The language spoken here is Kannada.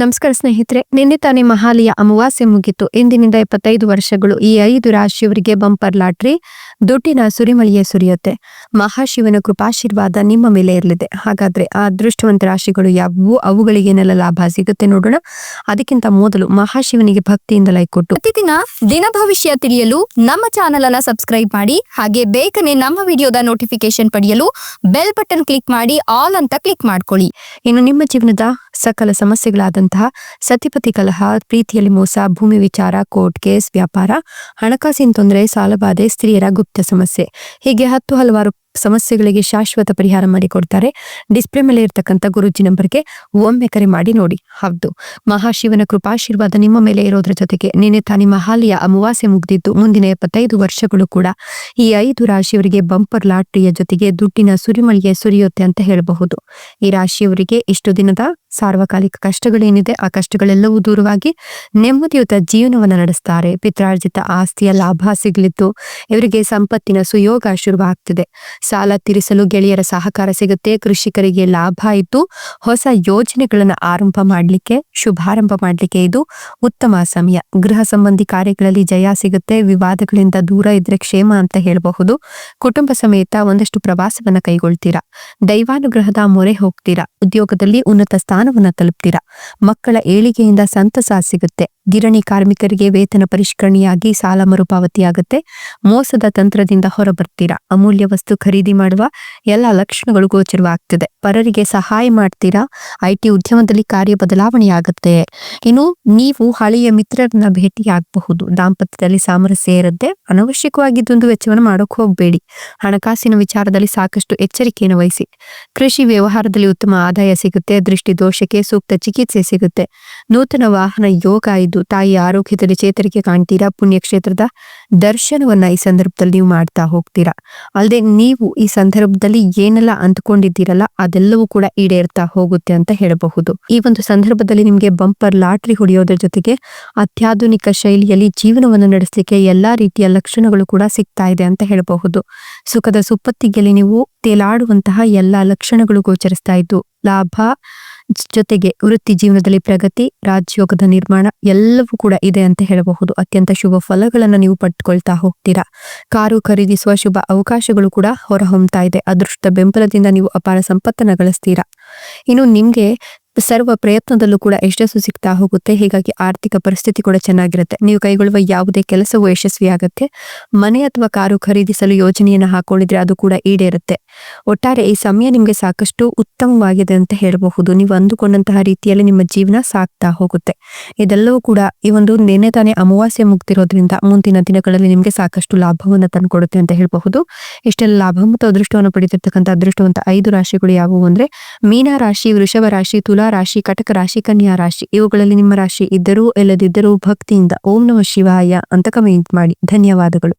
ನಮಸ್ಕಾರ ಸ್ನೇಹಿತರೆ, ನಿನ್ನೆ ತಾನೇ ಮಹಾಲಿಯ ಅಮಾವಾಸ್ಯೆ ಮುಗಿತು. ಇಂದಿನಿಂದ ಇಪ್ಪತ್ತೈದು ವರ್ಷಗಳು ಈ ಐದು ರಾಶಿಯವರಿಗೆ ಬಂಪರ್ ಲಾಟ್ರಿ, ದುಡ್ಡಿನ ಸುರಿಮಳಿಯೇ ಸುರಿಯುತ್ತೆ. ಮಹಾಶಿವನ ಕೃಪಾಶೀರ್ವಾದ ನಿಮ್ಮ ಮೇಲೆ ಇರಲಿದೆ. ಹಾಗಾದ್ರೆ ಆ ಅದೃಷ್ಟವಂತ ರಾಶಿಗಳು ಯಾವುವು? ಅವುಗಳಿಗೆ ಏನೆಲ್ಲ ಲಾಭ ಸಿಗುತ್ತೆ ನೋಡೋಣ. ಅದಕ್ಕಿಂತ ಮೊದಲು ಮಹಾಶಿವನಿಗೆ ಭಕ್ತಿಯಿಂದ ಲೈಕ್ ಕೊಟ್ಟು. ಪ್ರತಿದಿನ ದಿನ ಭವಿಷ್ಯ ತಿಳಿಯಲು ನಮ್ಮ ಚಾನೆಲ್ ಅನ್ನ ಸಬ್ಸ್ಕ್ರೈಬ್ ಮಾಡಿ, ಹಾಗೆ ಬೇಗನೆ ನಮ್ಮ ವಿಡಿಯೋದ ನೋಟಿಫಿಕೇಶನ್ ಪಡೆಯಲು ಬೆಲ್ ಬಟನ್ ಕ್ಲಿಕ್ ಮಾಡಿ ಆಲ್ ಅಂತ ಕ್ಲಿಕ್ ಮಾಡ್ಕೊಳ್ಳಿ. ಇನ್ನು ನಿಮ್ಮ ಜೀವನದ ಸಕಲ ಸಮಸ್ಯೆಗಳಾದಂತಹ ಸತಿಪತಿ ಕಲಹ, ಪ್ರೀತಿಯಲ್ಲಿ ಮೋಸ, ಭೂಮಿ ವಿಚಾರ, ಕೋರ್ಟ್ ಕೇಸ್, ವ್ಯಾಪಾರ, ಹಣಕಾಸಿನ ತೊಂದರೆ, ಸಾಲಬಾಧೆ, ಸ್ತ್ರೀಯರ ಗುಪ್ತ ಸಮಸ್ಯೆ. ಹೀಗೆ ಹತ್ತು ಹಲವಾರು ಸಮಸ್ಯೆಗಳಿಗೆ ಶಾಶ್ವತ ಪರಿಹಾರ ಮಾಡಿಕೊಡ್ತಾರೆ ಡಿಸ್ಪ್ಲೇ ಮೇಲೆ ಇರ್ತಕ್ಕಂಥ ಗುರುಜಿ ನಂಬರ್ಗೆ ಒಮ್ಮೆ ಕರೆ ಮಾಡಿ ನೋಡಿ. ಹೌದು. ಮಹಾಶಿವನ ಕೃಪಾಶೀರ್ವಾದ ನಿಮ್ಮ ಮೇಲೆ ಇರೋದ್ರ ಜೊತೆಗೆ ನಿನ್ನೆ ತಾನಿ ಮಹಾಲಿಯ ಅಮಾವಾಸ್ಯೆ ಮುಗ್ದಿದ್ದು, ಮುಂದಿನ ಎಪ್ಪತ್ತೈದು ವರ್ಷಗಳು ಕೂಡ ಈ ಐದು ರಾಶಿಯವರಿಗೆ ಬಂಪರ್ ಲಾಟ್ರಿಯ ಜೊತೆಗೆ ದುಡ್ಡಿನ ಸುರಿಮಳಿಗೆ ಸುರಿಯುತ್ತೆ ಅಂತ ಹೇಳಬಹುದು. ಈ ರಾಶಿಯವರಿಗೆ ಇಷ್ಟು ದಿನದ ಸಾರ್ವಕಾಲಿಕ ಕಷ್ಟಗಳೇನಿದೆ, ಆ ಕಷ್ಟಗಳೆಲ್ಲವೂ ದೂರವಾಗಿ ನೆಮ್ಮದಿಯುತ ಜೀವನವನ್ನು ನಡೆಸ್ತಾರೆ. ಪಿತ್ರಾರ್ಜಿತ ಆಸ್ತಿಯ ಲಾಭ ಸಿಗಲಿದ್ದು, ಇವರಿಗೆ ಸಂಪತ್ತಿನ ಸುಯೋಗ ಶುರುವಾಗ್ತಿದೆ. ಸಾಲ ತೀರಿಸಲು ಗೆಳೆಯರ ಸಹಕಾರ ಸಿಗುತ್ತೆ. ಕೃಷಿಕರಿಗೆ ಲಾಭ ಇದ್ದು ಹೊಸ ಯೋಜನೆಗಳನ್ನು ಆರಂಭ ಮಾಡಲಿಕ್ಕೆ, ಶುಭಾರಂಭ ಮಾಡಲಿಕ್ಕೆ ಇದು ಉತ್ತಮ ಸಮಯ. ಗೃಹ ಸಂಬಂಧಿ ಕಾರ್ಯಗಳಲ್ಲಿ ಜಯ ಸಿಗುತ್ತೆ. ವಿವಾದಗಳಿಂದ ದೂರ ಇದ್ರೆ ಕ್ಷೇಮ ಅಂತ ಹೇಳಬಹುದು. ಕುಟುಂಬ ಸಮೇತ ಒಂದಷ್ಟು ಪ್ರವಾಸವನ್ನ ಕೈಗೊಳ್ತೀರಾ? ದೈವಾನುಗ್ರಹದ ಮೊರೆ ಹೋಗ್ತೀರಾ? ಉದ್ಯೋಗದಲ್ಲಿ ಉನ್ನತ ಸ್ಥಾನವನ್ನ ತಲುಪ್ತೀರಾ? ಮಕ್ಕಳ ಏಳಿಗೆಯಿಂದ ಸಂತಸ ಸಿಗುತ್ತೆ. ಗಿರಣಿ ಕಾರ್ಮಿಕರಿಗೆ ವೇತನ ಪರಿಷ್ಕರಣೆಯಾಗಿ ಸಾಲ ಮರುಪಾವತಿಯಾಗುತ್ತೆ. ಮೋಸದ ತಂತ್ರದಿಂದ ಹೊರಬರ್ತೀರಾ? ಅಮೂಲ್ಯ ವಸ್ತು ಖರೀದಿ ಮಾಡುವ ಎಲ್ಲ ಲಕ್ಷಣಗಳು ಗೋಚರವಾಗ್ತದೆ. ಪರರಿಗೆ ಸಹಾಯ ಮಾಡ್ತೀರಾ? ಐಟಿ ಉದ್ಯಮದಲ್ಲಿ ಕಾರ್ಯ ಬದಲಾವಣೆಯಾಗುತ್ತೆ. ಇನ್ನು ನೀವು ಹಳೆಯ ಮಿತ್ರರನ್ನ ಭೇಟಿಯಾಗಬಹುದು. ದಾಂಪತ್ಯದಲ್ಲಿ ಸಾಮರಸ್ಯ ಇರುತ್ತೆ ಅನವಶ್ಯಕವಾಗಿ ದುಂದು ವೆಚ್ಚವನ್ನು ಮಾಡೋಕೆ ಹೋಗಬೇಡಿ. ಹಣಕಾಸಿನ ವಿಚಾರದಲ್ಲಿ ಸಾಕಷ್ಟು ಎಚ್ಚರಿಕೆಯನ್ನು ವಹಿಸಿ. ಕೃಷಿ ವ್ಯವಹಾರದಲ್ಲಿ ಉತ್ತಮ ಆದಾಯ ಸಿಗುತ್ತೆ, ದೃಷ್ಟಿ ದೋಷಕ್ಕೆ ಸೂಕ್ತ ಚಿಕಿತ್ಸೆ ಸಿಗುತ್ತೆ. ನೂತನ ವಾಹನ ಯೋಗ ಇದ್ದು ತಾಯಿಯ ಆರೋಗ್ಯದಲ್ಲಿ ಚೇತರಿಕೆ ಕಾಣ್ತೀರಾ? ಪುಣ್ಯಕ್ಷೇತ್ರದ ದರ್ಶನವನ್ನ ಈ ಸಂದರ್ಭದಲ್ಲಿ ನೀವು ಮಾಡ್ತಾ ಹೋಗ್ತೀರಾ? ಅಲ್ಲದೆ ನೀವು ಈ ಸಂದರ್ಭದಲ್ಲಿ ಏನೆಲ್ಲ ಅಂದ್ಕೊಂಡಿದ್ದೀರಲ್ಲ ಅದೆಲ್ಲವೂ ಕೂಡ ಈಡೇರ್ತಾ ಹೋಗುತ್ತೆ ಅಂತ ಹೇಳಬಹುದು. ಈ ಒಂದು ಸಂದರ್ಭದಲ್ಲಿ ನಿಮ್ಗೆ ಬಂಪರ್ ಲಾಟ್ರಿ ಹೊಡೆಯೋದ್ರ ಜೊತೆಗೆ ಅತ್ಯಾಧುನಿಕ ಶೈಲಿಯಲ್ಲಿ ಜೀವನವನ್ನು ನಡೆಸಲಿಕ್ಕೆ ಎಲ್ಲಾ ರೀತಿಯ ಲಕ್ಷಣಗಳು ಕೂಡ ಸಿಗ್ತಾ ಇದೆ ಅಂತ ಹೇಳಬಹುದು. ಸುಖದ ಸುಪ್ಪತ್ತಿಗೆಯಲ್ಲಿ ನೀವು ತೇಲಾಡುವಂತಹ ಎಲ್ಲಾ ಲಕ್ಷಣಗಳು ಗೋಚರಿಸ್ತಾ ಇದ್ದು, ಲಾಭ ಜೊತೆಗೆ ವೃತ್ತಿ ಜೀವನದಲ್ಲಿ ಪ್ರಗತಿ, ರಾಜಯೋಗದ ನಿರ್ಮಾಣ ಎಲ್ಲವೂ ಕೂಡ ಇದೆ ಅಂತ ಹೇಳಬಹುದು. ಅತ್ಯಂತ ಶುಭ ಫಲಗಳನ್ನು ನೀವು ಪಡ್ಕೊಳ್ತಾ ಹೋಗ್ತೀರಾ. ಕಾರು ಖರೀದಿಸುವ ಶುಭ ಅವಕಾಶಗಳು ಕೂಡ ಹೊರಹೊಮ್ತಾ ಇದೆ. ಅದೃಷ್ಟ ಬೆಂಬಲದಿಂದ ನೀವು ಅಪಾರ ಸಂಪತ್ತನ್ನು ಗಳಿಸ್ತೀರಾ. ಇನ್ನು ನಿಮ್ಗೆ ಸರ್ವ ಪ್ರಯತ್ನದಲ್ಲೂ ಕೂಡ ಯಶಸ್ಸು ಸಿಗ್ತಾ ಹೋಗುತ್ತೆ. ಹೀಗಾಗಿ ಆರ್ಥಿಕ ಪರಿಸ್ಥಿತಿ ಕೂಡ ಚೆನ್ನಾಗಿರುತ್ತೆ. ನೀವು ಕೈಗೊಳ್ಳುವ ಯಾವುದೇ ಕೆಲಸವೂ ಯಶಸ್ವಿಯಾಗುತ್ತೆ. ಮನೆ ಅಥವಾ ಕಾರು ಖರೀದಿಸಲು ಯೋಜನೆಯನ್ನ ಹಾಕೊಂಡಿದ್ರೆ ಅದು ಕೂಡ ಈಡೇರುತ್ತೆ. ಒಟ್ಟಾರೆ ಈ ಸಮಯ ನಿಮಗೆ ಸಾಕಷ್ಟು ಉತ್ತಮವಾಗಿದೆ ಅಂತ ಹೇಳಬಹುದು. ನೀವು ಅಂದುಕೊಂಡಂತಹ ರೀತಿಯಲ್ಲಿ ನಿಮ್ಮ ಜೀವನ ಸಾಗ್ತಾ ಹೋಗುತ್ತೆ. ಇದೆಲ್ಲವೂ ಕೂಡ ಈ ಒಂದು ನಿನ್ನೆ ತಾನೇ ಅಮಾವಾಸ್ಯ ಮುಗ್ತಿರೋದ್ರಿಂದ ಮುಂದಿನ ದಿನಗಳಲ್ಲಿ ನಿಮಗೆ ಸಾಕಷ್ಟು ಲಾಭವನ್ನು ತಂದುಕೊಡುತ್ತೆ ಅಂತ ಹೇಳಬಹುದು. ಇಷ್ಟೆಲ್ಲ ಲಾಭ ಮತ್ತು ಅದೃಷ್ಟವನ್ನು ಪಡೆದಿರ್ತಕ್ಕಂಥ ಅದೃಷ್ಟವಂತ ಐದು ರಾಶಿಗಳು ಯಾವುವು ಅಂದ್ರೆ ಮೀನ ರಾಶಿ, ವೃಷಭ ರಾಶಿ, ತುಲಾ ರಾಶಿ, ಕಟಕ ರಾಶಿ, ಕನ್ಯಾ ರಾಶಿ. ಇವುಗಳಲ್ಲಿ ನಿಮ್ಮ ರಾಶಿ ಇದ್ದರೂ ಇಲ್ಲದಿದ್ದರೂ ಭಕ್ತಿಯಿಂದ ಓಂ ನಮ ಶಿವಾಯ ಅಂತ ಕಮೆಂಟ್ ಮಾಡಿ. ಧನ್ಯವಾದಗಳು.